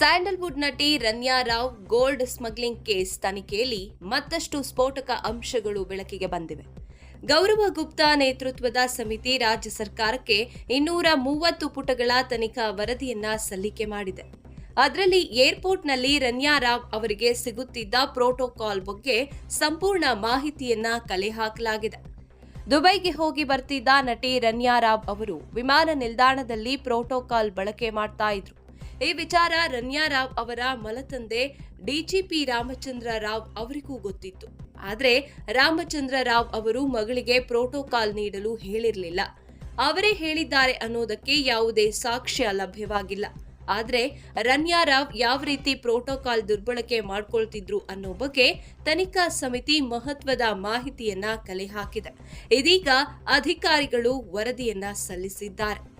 Sandalwood ನಟಿ Ranya Rao gold smuggling case ತನಿಖೆಯಲ್ಲಿ ಮತ್ತಷ್ಟು ಸ್ಫೋಟಕ ಅಂಶಗಳು ಬೆಳಕಿಗೆ ಬಂದಿವೆ. ಗೌರವ ಗುಪ್ತಾ ನೇತೃತ್ವದ ಸಮಿತಿ ರಾಜ್ಯ ಸರ್ಕಾರಕ್ಕೆ ಇನ್ನೂರ ಮೂವತ್ತು ಪುಟಗಳ ತನಿಖಾ ವರದಿಯನ್ನ ಸಲ್ಲಿಕೆ ಮಾಡಿದೆ. ಅದರಲ್ಲಿ ಏರ್ಪೋರ್ಟ್ನಲ್ಲಿ ರನ್ಯಾ ರಾವ್ ಅವರಿಗೆ ಸಿಗುತ್ತಿದ್ದ ಪ್ರೋಟೋಕಾಲ್ ಬಗ್ಗೆ ಸಂಪೂರ್ಣ ಮಾಹಿತಿಯನ್ನ ಕಲೆ ಹಾಕಲಾಗಿದೆ. ದುಬೈಗೆ ಹೋಗಿ ಬರ್ತಿದ್ದ ನಟಿ ರನ್ಯಾ ರಾವ್ ಅವರು ವಿಮಾನ ನಿಲ್ದಾಣದಲ್ಲಿ ಪ್ರೋಟೋಕಾಲ್ ಬಳಕೆ ಮಾಡ್ತಾ ಇದ್ರು. ಈ ವಿಚಾರ ರನ್ಯಾ ರಾವ್ ಅವರ ಮಲತಂದೆ ಡಿಜಿಪಿ ರಾಮಚಂದ್ರ ರಾವ್ ಅವರಿಗೂ ಗೊತ್ತಿತ್ತು. ಆದರೆ ರಾಮಚಂದ್ರ ರಾವ್ ಅವರು ಮಗಳಿಗೆ ಪ್ರೋಟೋಕಾಲ್ ನೀಡಲು ಹೇಳಿರಲಿಲ್ಲ. ಅವರೇ ಹೇಳಿದ್ದಾರೆ ಅನ್ನೋದಕ್ಕೆ ಯಾವುದೇ ಸಾಕ್ಷ್ಯ ಲಭ್ಯವಾಗಿಲ್ಲ. ಆದರೆ ರನ್ಯಾ ರಾವ್ ಯಾವ ರೀತಿ ಪ್ರೋಟೋಕಾಲ್ ದುರ್ಬಳಕೆ ಮಾಡ್ಕೊಳ್ತಿದ್ರು ಅನ್ನೋ ಬಗ್ಗೆ ತನಿಖಾ ಸಮಿತಿ ಮಹತ್ವದ ಮಾಹಿತಿಯನ್ನ ಕಲೆ ಹಾಕಿದೆ. ಇದೀಗ ಅಧಿಕಾರಿಗಳು ವರದಿಯನ್ನ ಸಲ್ಲಿಸಿದ್ದಾರೆ.